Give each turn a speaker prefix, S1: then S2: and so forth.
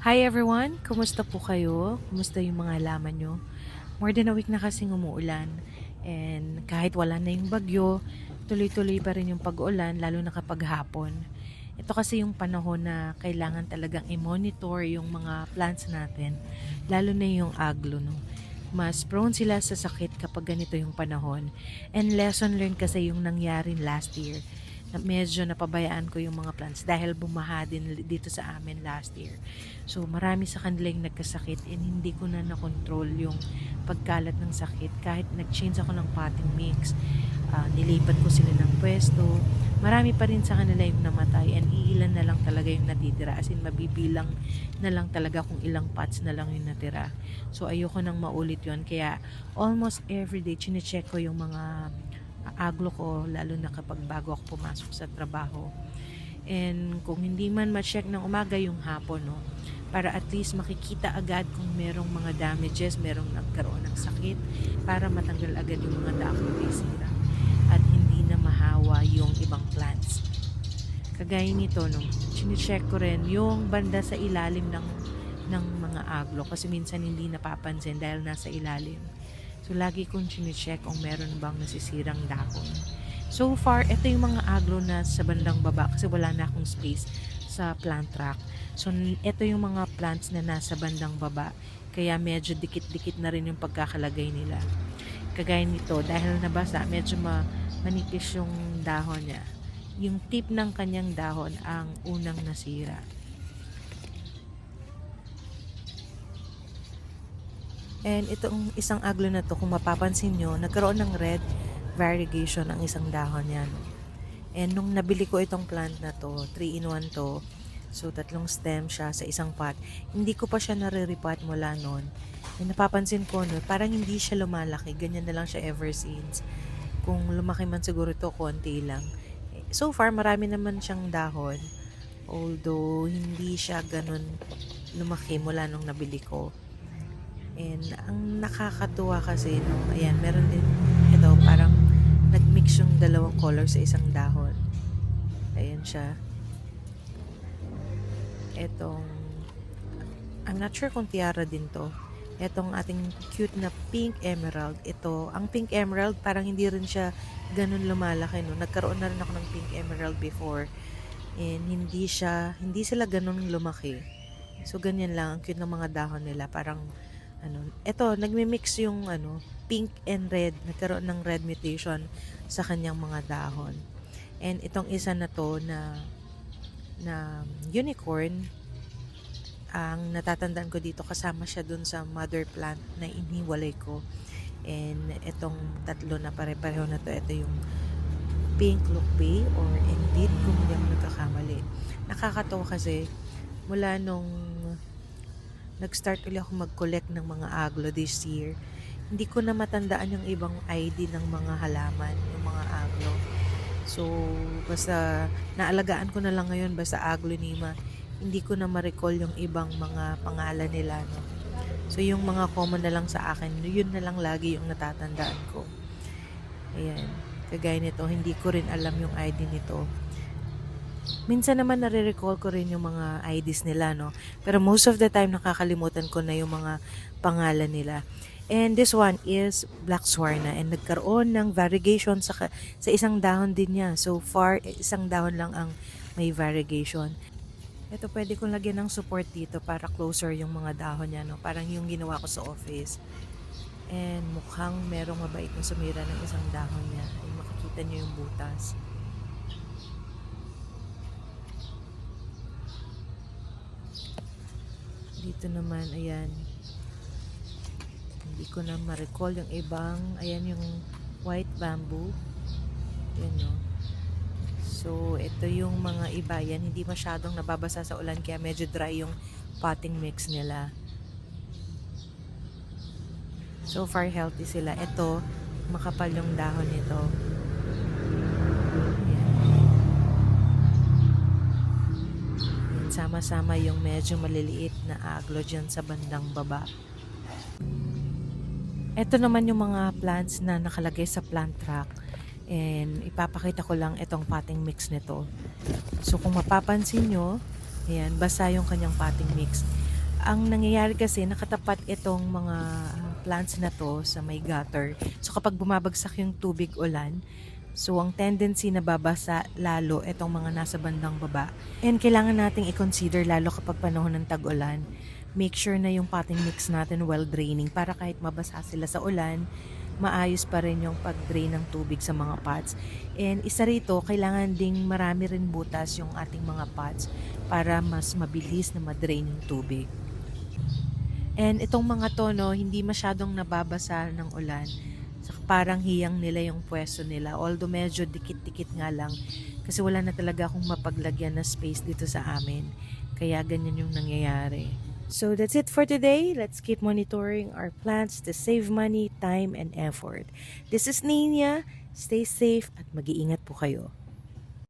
S1: Hi everyone! Kumusta po kayo? Kumusta yung mga halaman nyo? More than a week na kasing umuulan. And kahit wala na yung bagyo, tuloy-tuloy pa rin yung pag-ulan, lalo na kapag hapon. Ito kasi yung panahon na kailangan talagang i-monitor yung mga plants natin, lalo na yung aglo. No? Mas prone sila sa sakit kapag ganito yung panahon. And lesson learned kasi yung nangyari last year medyo napabayaan ko yung mga plants dahil bumaha din dito sa amin last year. So marami sa kanila yung nagkasakit and hindi ko na nakontrol yung pagkalat ng sakit kahit nag-change ako ng potting mix. ah, nilipat ko sila ng pwesto. Marami pa rin sa kanila yung namatay and iilan na lang talaga yung natitira. As in, mabibilang na lang talaga kung ilang pots na lang yung natira. So, ayoko nang maulit yon Kaya, almost every day, chinecheck ko yung mga aglo ko, lalo na kapag bago ako pumasok sa trabaho. And kung hindi man ma-check ng umaga yung hapon, no, para at least makikita agad kung merong mga damages, merong nagkaroon ng sakit, para matanggal agad yung mga dakong sira at hindi na mahawa yung ibang plants. Kagaya nito, no, chinecheck ko rin yung banda sa ilalim ng ng mga aglo kasi minsan hindi napapansin dahil nasa ilalim. So, lagi kong chinecheck kung meron bang nasisirang dahon. So far, ito yung mga aglo na sa bandang baba kasi wala na akong space sa plant rack. So, ito yung mga plants na nasa bandang baba. Kaya medyo dikit-dikit na rin yung pagkakalagay nila. Kagaya nito, dahil nabasa, medyo ma manipis yung dahon niya. Yung tip ng kanyang dahon ang unang nasira. And itong isang aglo na to, kung mapapansin nyo, nagkaroon ng red variegation ang isang dahon niya. And nung nabili ko itong plant na to, 3 in 1 to, so tatlong stem siya sa isang pot, hindi ko pa siya nare-repot mula noon. And napapansin ko, no, parang hindi siya lumalaki. Ganyan na lang siya ever since. Kung lumaki man siguro to, konti lang. So far, marami naman siyang dahon. Although, hindi siya ganun lumaki mula nung nabili ko. And ang nakakatuwa kasi, no, ayan, meron din ito, parang nagmix yung dalawang color sa isang dahon. Ayan siya. Etong, I'm not sure kung tiara din to. Etong ating cute na pink emerald. Ito, ang pink emerald, parang hindi rin siya ganun lumalaki, no. Nagkaroon na rin ako ng pink emerald before. And hindi siya, hindi sila ganun lumaki. So, ganyan lang. Ang cute ng mga dahon nila. Parang, ano, eto, nagmi-mix yung, ano, pink and red. Nagkaroon ng red mutation sa kanyang mga dahon. And itong isa na to na, na unicorn, ang natatandaan ko dito, kasama siya dun sa mother plant na iniwalay ko. And itong tatlo na pare-pareho na to, ito yung pink lukbay or indeed kung hindi ako nagkakamali. Nakakatawa kasi mula nung nag-start ulit ako mag-collect ng mga aglo this year, hindi ko na matandaan yung ibang ID ng mga halaman, yung mga aglo. So, basta naalagaan ko na lang ngayon basta aglo nima. Hindi ko na ma-recall yung ibang mga pangalan nila. No? So, yung mga common na lang sa akin, yun na lang lagi yung natatandaan ko. Ayan. Kagaya nito, hindi ko rin alam yung ID nito. Minsan naman nare-recall ko rin yung mga IDs nila, no? Pero most of the time, nakakalimutan ko na yung mga pangalan nila. And this one is Black Swarna and nagkaroon ng variegation sa, sa isang dahon din niya. So far, isang dahon lang ang may variegation. Ito pwede kong lagyan ng support dito para closer yung mga dahon niya, no? Parang yung ginawa ko sa office. And mukhang merong mabait na sumira ng isang dahon niya. Ay, makikita niyo yung butas. Dito naman, ayan. Hindi ko na ma-recall yung ibang, ayan yung white bamboo. Yan no. So, ito yung mga iba. Yan, hindi masyadong nababasa sa ulan kaya medyo dry yung potting mix nila. So far, healthy sila. Ito, makapal yung dahon nito. Sama-sama yung medyo maliliit na aglo dyan sa bandang baba. Ito naman yung mga plants na nakalagay sa plant track. And ipapakita ko lang itong potting mix nito. So kung mapapansin nyo, ayan, basa yung kanyang potting mix. Ang nangyayari kasi nakatapat itong mga plants na to sa may gutter. So kapag bumabagsak yung tubig ulan, so ang tendency na babasa lalo itong mga nasa bandang baba. And kailangan nating i-consider lalo kapag panahon ng tag-ulan. Make sure na yung potting mix natin well draining para kahit mabasa sila sa ulan, maayos pa rin yung pag-drain ng tubig sa mga pots. And isa rito, kailangan ding marami rin butas yung ating mga pots para mas mabilis na madrain yung tubig. And itong mga to, no, hindi masyadong nababasa ng ulan. Parang hiyang nila yung pwesto nila. Although medyo dikit-dikit nga lang. Kasi wala na talaga akong mapaglagyan na space dito sa amin. Kaya ganyan yung nangyayari. So that's it for today. Let's keep monitoring our plants to save money, time, and effort. This is Nina. Stay safe at mag-iingat po kayo.